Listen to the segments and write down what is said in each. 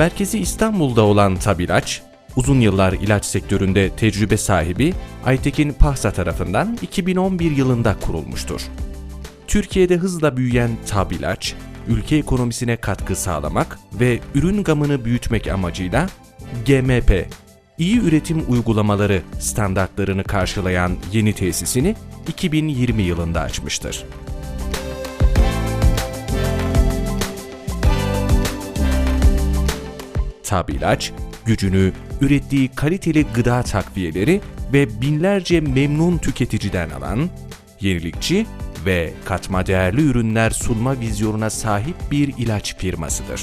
Merkezi İstanbul'da olan Tabilaç, uzun yıllar ilaç sektöründe tecrübe sahibi Aytekin Pahsa tarafından 2011 yılında kurulmuştur. Türkiye'de hızla büyüyen Tabilaç, ülke ekonomisine katkı sağlamak ve ürün gamını büyütmek amacıyla GMP, iyi üretim uygulamaları standartlarını karşılayan yeni tesisini 2020 yılında açmıştır. Tabilaç, gücünü ürettiği kaliteli gıda takviyeleri ve binlerce memnun tüketiciden alan, yenilikçi ve katma değerli ürünler sunma vizyonuna sahip bir ilaç firmasıdır.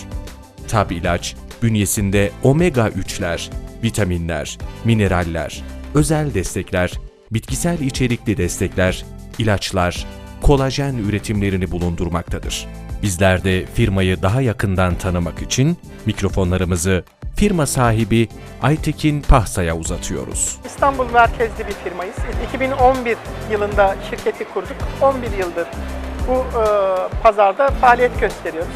Tabilaç, bünyesinde omega 3'ler, vitaminler, mineraller, özel destekler, bitkisel içerikli destekler, ilaçlar, kolajen üretimlerini bulundurmaktadır. Bizler de firmayı daha yakından tanımak için mikrofonlarımızı firma sahibi Aytekin Pahsa'ya uzatıyoruz. İstanbul merkezli bir firmayız. 2011 yılında şirketi kurduk. 11 yıldır bu e, pazarda faaliyet gösteriyoruz.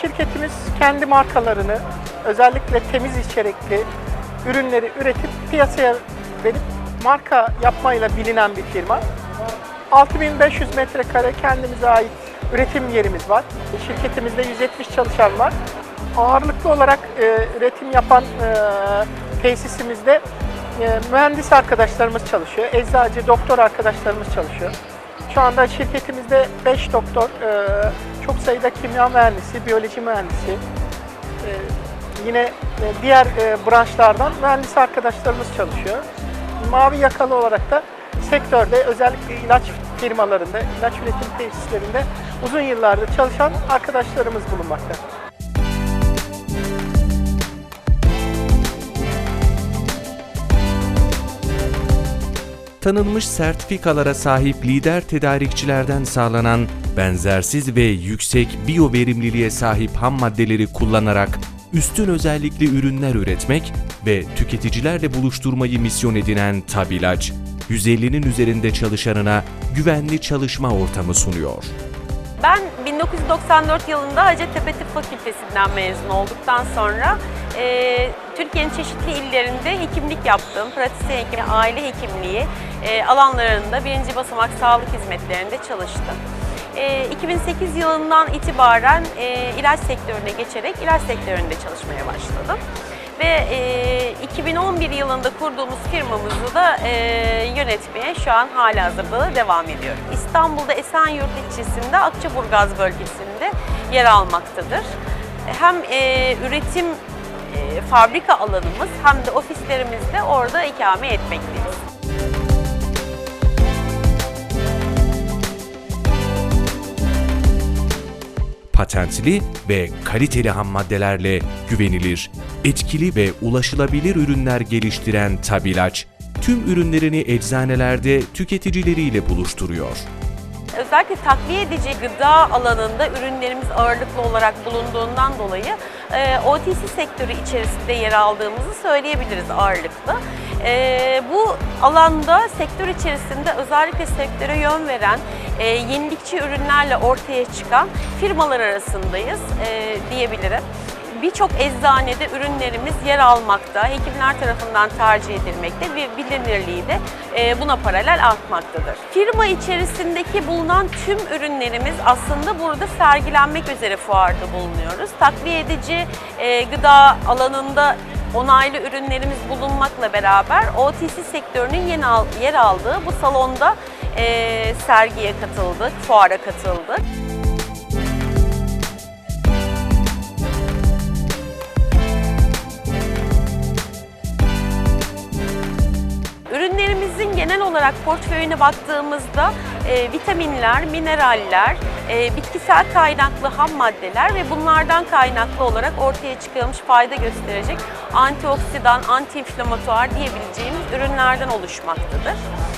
Şirketimiz kendi markalarını özellikle temiz içerikli ürünleri üretip piyasaya verip marka yapmayla bilinen bir firma. 6500 metrekare kendimize ait üretim yerimiz var. Şirketimizde 170 çalışan var. Ağırlıklı olarak e, üretim yapan e, tesisimizde e, mühendis arkadaşlarımız çalışıyor, eczacı, doktor arkadaşlarımız çalışıyor. Şu anda şirketimizde 5 doktor, e, çok sayıda kimya mühendisi, biyoloji mühendisi, e, yine e, diğer e, branşlardan mühendis arkadaşlarımız çalışıyor. Mavi yakalı olarak da sektörde özellikle ilaç firmalarında, ilaç üretim tesislerinde uzun yıllardır çalışan arkadaşlarımız bulunmakta. tanınmış sertifikalara sahip lider tedarikçilerden sağlanan benzersiz ve yüksek biyo verimliliğe sahip ham maddeleri kullanarak üstün özellikli ürünler üretmek ve tüketicilerle buluşturmayı misyon edinen Tabilaç, 150'nin üzerinde çalışanına güvenli çalışma ortamı sunuyor. Ben 1994 yılında Hacettepe Tıp Fakültesinden mezun olduktan sonra e, Türkiye'nin çeşitli illerinde hekimlik yaptım. Pratisyen hekimi, aile hekimliği e, alanlarında birinci basamak sağlık hizmetlerinde çalıştım. E, 2008 yılından itibaren e, ilaç sektörüne geçerek ilaç sektöründe çalışmaya başladım. Ve e, 2011 yılında kurduğumuz firmamızı da e, yönetmeye şu an hala hazırda da devam ediyorum. İstanbul'da Esenyurt ilçesinde Akçaburgaz bölgesinde yer almaktadır. Hem e, üretim e, fabrika alanımız hem de ofislerimiz de orada ikame etmekteyiz. patentli ve kaliteli ham maddelerle güvenilir, etkili ve ulaşılabilir ürünler geliştiren Tabilaç, tüm ürünlerini eczanelerde tüketicileriyle buluşturuyor. Özellikle takviye edici gıda alanında ürünlerimiz ağırlıklı olarak bulunduğundan dolayı e, OTC sektörü içerisinde yer aldığımızı söyleyebiliriz ağırlıklı. E, bu alanda sektör içerisinde özellikle sektöre yön veren e, yenilikçi ürünlerle ortaya çıkan firmalar arasındayız diyebilirim. Birçok eczanede ürünlerimiz yer almakta, hekimler tarafından tercih edilmekte ve bilinirliği de e, buna paralel artmaktadır. Firma içerisindeki bulunan tüm ürünlerimiz aslında burada sergilenmek üzere fuarda bulunuyoruz. Takviye edici e, gıda alanında onaylı ürünlerimiz bulunmakla beraber OTC sektörünün yeni yer aldığı bu salonda e, sergiye katıldık, fuara katıldık. Genel olarak portföyüne baktığımızda e, vitaminler, mineraller, e, bitkisel kaynaklı ham maddeler ve bunlardan kaynaklı olarak ortaya çıkılmış fayda gösterecek antioksidan, antiinflamatuar diyebileceğimiz ürünlerden oluşmaktadır.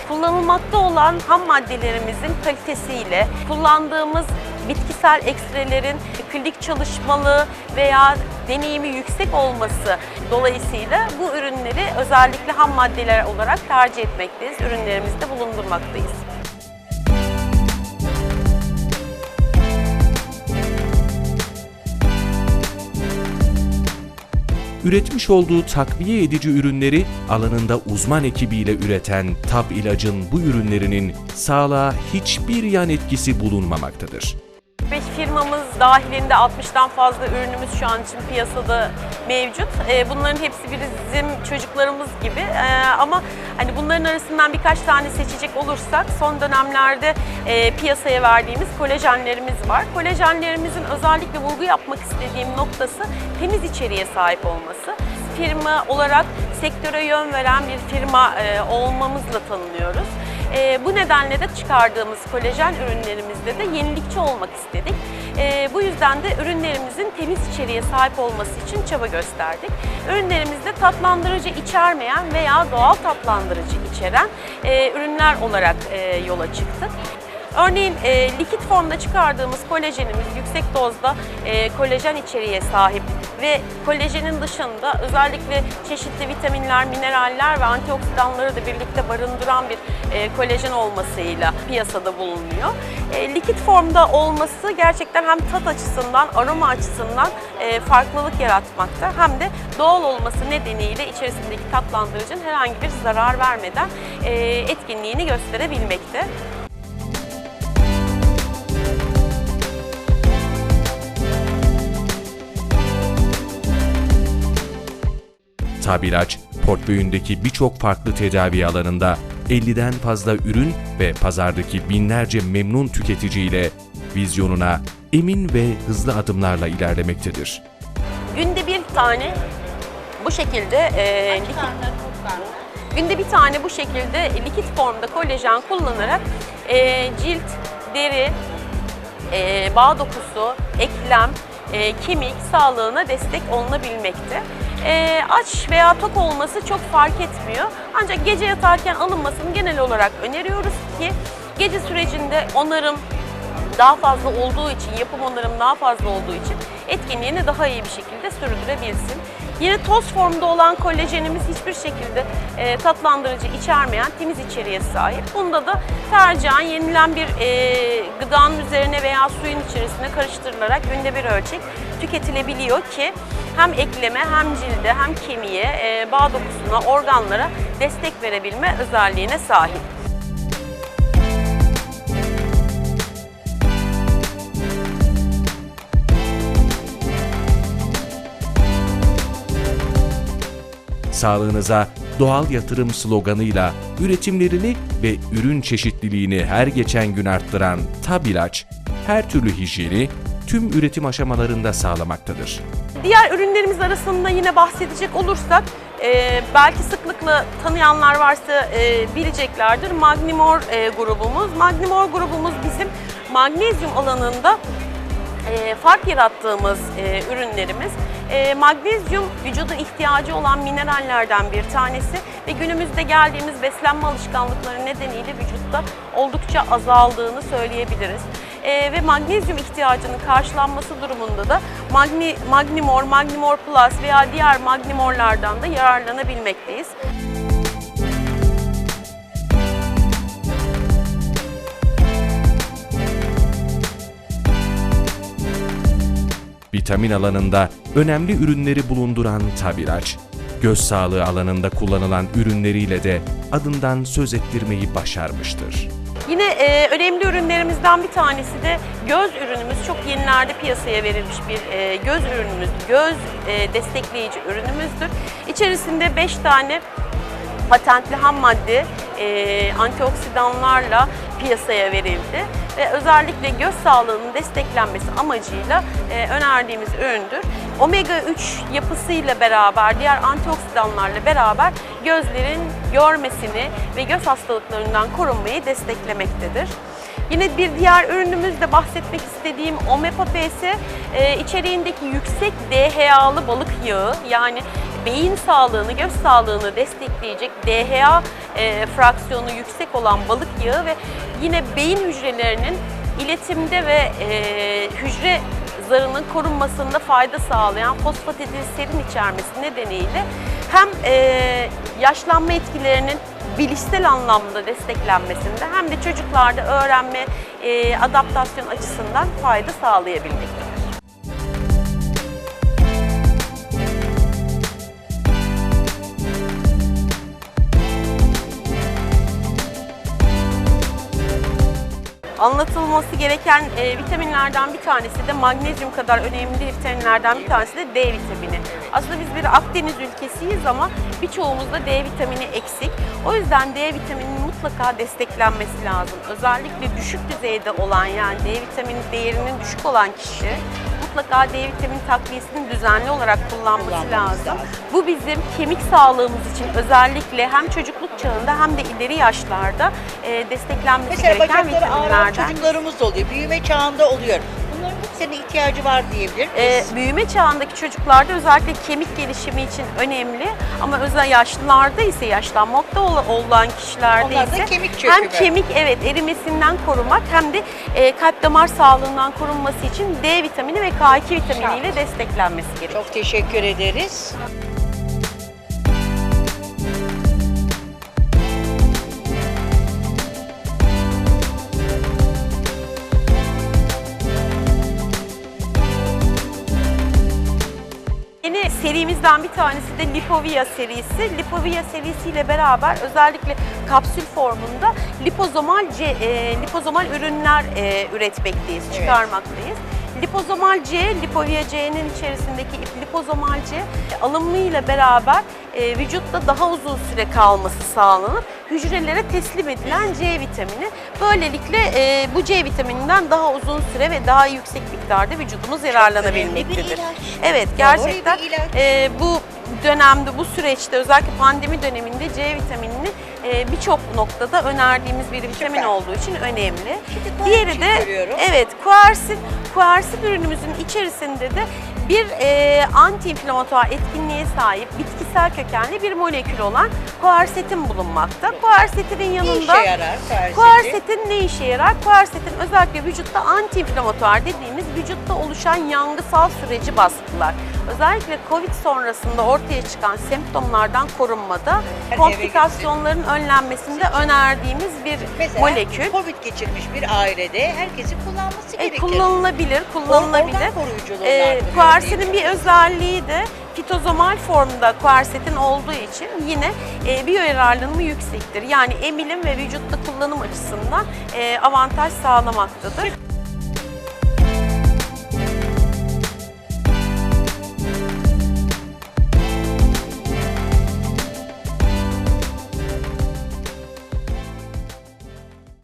Kullanılmakta olan ham maddelerimizin kalitesiyle kullandığımız bitkisel ekstrelerin klinik çalışmalı veya deneyimi yüksek olması dolayısıyla bu ürünleri özellikle ham maddeler olarak tercih etmekteyiz. Ürünlerimizde bulundurmaktayız. Üretmiş olduğu takviye edici ürünleri alanında uzman ekibiyle üreten Tab İlac'ın bu ürünlerinin sağlığa hiçbir yan etkisi bulunmamaktadır. Firmamız dahilinde 60'tan fazla ürünümüz şu an için piyasada mevcut. Ee, Bunların hepsi bizim çocuklarımız gibi Ee, ama hani bunların arasından birkaç tane seçecek olursak son dönemlerde e, piyasaya verdiğimiz kolajenlerimiz var. Kolajenlerimizin özellikle vurgu yapmak istediğim noktası temiz içeriğe sahip olması. Firma olarak sektöre yön veren bir firma e, olmamızla tanınıyoruz. E, bu nedenle de çıkardığımız kolajen ürünlerimizde de yenilikçi olmak istedik. E, bu yüzden de ürünlerimizin temiz içeriğe sahip olması için çaba gösterdik. Ürünlerimizde tatlandırıcı içermeyen veya doğal tatlandırıcı içeren e, ürünler olarak e, yola çıktık. Örneğin e, likit formda çıkardığımız kolajenimiz yüksek dozda e, kolajen içeriğe sahip ve kolajenin dışında özellikle çeşitli vitaminler, mineraller ve antioksidanları da birlikte barındıran bir e, kolajen olmasıyla piyasada bulunuyor. E, likit formda olması gerçekten hem tat açısından, aroma açısından e, farklılık yaratmakta hem de doğal olması nedeniyle içerisindeki tatlandırıcının herhangi bir zarar vermeden e, etkinliğini gösterebilmekte. Tab İlaç, portföyündeki birçok farklı tedavi alanında 50'den fazla ürün ve pazardaki binlerce memnun tüketiciyle vizyonuna emin ve hızlı adımlarla ilerlemektedir. Günde bir tane bu şekilde e, likit, günde bir tane bu şekilde likit formda kolajen kullanarak e, cilt, deri, e, bağ dokusu, eklem, e, kemik sağlığına destek olunabilmekte. E, aç veya tok olması çok fark etmiyor. Ancak gece yatarken alınmasını genel olarak öneriyoruz ki gece sürecinde onarım daha fazla olduğu için, yapım onarım daha fazla olduğu için etkinliğini daha iyi bir şekilde sürdürebilsin. Yine toz formda olan kolajenimiz hiçbir şekilde e, tatlandırıcı içermeyen temiz içeriğe sahip. Bunda da tercihen yenilen bir e, gıdanın üzerine veya suyun içerisine karıştırılarak günde bir ölçek tüketilebiliyor ki hem ekleme hem cilde hem kemiğe, e, bağ dokusuna, organlara destek verebilme özelliğine sahip. Sağlığınıza doğal yatırım sloganıyla üretimlerini ve ürün çeşitliliğini her geçen gün arttıran Tab İlaç, her türlü hijyeni tüm üretim aşamalarında sağlamaktadır. Diğer ürünlerimiz arasında yine bahsedecek olursak e, belki sıklıkla tanıyanlar varsa e, bileceklerdir. Magnimor e, grubumuz. Magnimor grubumuz bizim magnezyum alanında e, fark yarattığımız e, ürünlerimiz. E, magnezyum vücuda ihtiyacı olan minerallerden bir tanesi ve günümüzde geldiğimiz beslenme alışkanlıkları nedeniyle vücutta oldukça azaldığını söyleyebiliriz. E, ve magnezyum ihtiyacının karşılanması durumunda da magni, Magnimor, Magnimor Plus veya diğer Magnimorlardan da yararlanabilmekteyiz. Vitamin alanında önemli ürünleri bulunduran Tab İlaç, göz sağlığı alanında kullanılan ürünleriyle de adından söz ettirmeyi başarmıştır. Yine e, önemli ürünlerimizden bir tanesi de göz ürünümüz. Çok yenilerde piyasaya verilmiş bir e, göz ürünümüz, göz e, destekleyici ürünümüzdür. İçerisinde 5 tane patentli ham madde e, antioksidanlarla piyasaya verildi ve özellikle göz sağlığının desteklenmesi amacıyla e, önerdiğimiz üründür. Omega 3 yapısıyla beraber, diğer antioksidanlarla beraber gözlerin görmesini ve göz hastalıklarından korunmayı desteklemektedir. Yine bir diğer ürünümüzde bahsetmek istediğim Omepa PS e, içeriğindeki yüksek DHA'lı balık yağı yani beyin sağlığını, göz sağlığını destekleyecek DHA e, fraksiyonu yüksek olan balık yağı ve yine beyin hücrelerinin iletimde ve e, hücre zarının korunmasında fayda sağlayan fosfatidilserin içermesi nedeniyle hem e, yaşlanma etkilerinin bilişsel anlamda desteklenmesinde hem de çocuklarda öğrenme, e, adaptasyon açısından fayda sağlayabilmektedir. Anlatılması gereken e, vitaminlerden bir tanesi de magnezyum kadar önemli vitaminlerden bir tanesi de D vitamini. Aslında biz bir Akdeniz ülkesiyiz ama birçoğumuzda D vitamini eksik. O yüzden D vitamininin mutlaka desteklenmesi lazım. Özellikle düşük düzeyde olan yani D vitamini değerinin düşük olan kişi mutlaka D vitamini takviyesini düzenli olarak kullanması lazım. lazım. Bu bizim kemik sağlığımız için özellikle hem çocukluk çağında hem de ileri yaşlarda e, desteklenmesi Mesela gereken bacakları ağrıyan vitaminlerden. çocuklarımız da oluyor. Büyüme çağında oluyor. Hepsine ihtiyacı var diyebilir miyiz? E, büyüme çağındaki çocuklarda özellikle kemik gelişimi için önemli ama özel yaşlılarda ise yaşlanmakta ol- olan kişilerde Onlar da ise kemik çökümü. hem kemik evet erimesinden korumak hem de e, kalp damar sağlığından korunması için D vitamini ve K2 vitaminiyle desteklenmesi gerekiyor. Çok teşekkür ederiz. Serimizden bir tanesi de Lipovia serisi. Lipovia serisiyle beraber özellikle kapsül formunda lipozomal C, e, lipozomal ürünler e, üretmekteyiz, Evet. çıkarmaktayız. Lipozomal C, Lipovia C'nin içerisindeki lipozomal C alımıyla beraber e, vücutta daha uzun süre kalması sağlanıp hücrelere teslim edilen C vitamini. Böylelikle e, bu C vitamininden daha uzun süre ve daha yüksek miktarda vücudumuz yararlanabilmektedir. Evet gerçekten e, bu dönemde, bu süreçte özellikle pandemi döneminde C vitaminini e, birçok noktada önerdiğimiz bir vitamin Süper. olduğu için önemli. Diğeri de görüyorum. evet kuersin, kuersin ürünümüzün içerisinde de bir e, anti-inflamatuar etkinliğe sahip bitkisel kökenli bir molekül olan kuersetin bulunmakta. Kuersetinin Ne yanında işe yarar kuerseti? Kuersetin ne işe yarar? Kuersetin özellikle vücutta anti-inflamatuar dediğimiz vücutta oluşan yangısal süreci baskılar. Özellikle Covid sonrasında ortaya çıkan semptomlardan korunmada, Hadi komplikasyonların önlenmesinde önerdiğimiz bir Mesela molekül. Covid geçirmiş bir ailede herkesin kullanması E, gerekir. kullanılabilir, kullanılabilir. Organ koruyuculuğunu E, mi? bir özelliği de fitozomal formda kuersetin olduğu için yine e, biyoyararlılığımı yüksektir. Yani emilim ve vücutta kullanım açısından e, avantaj sağlamaktadır.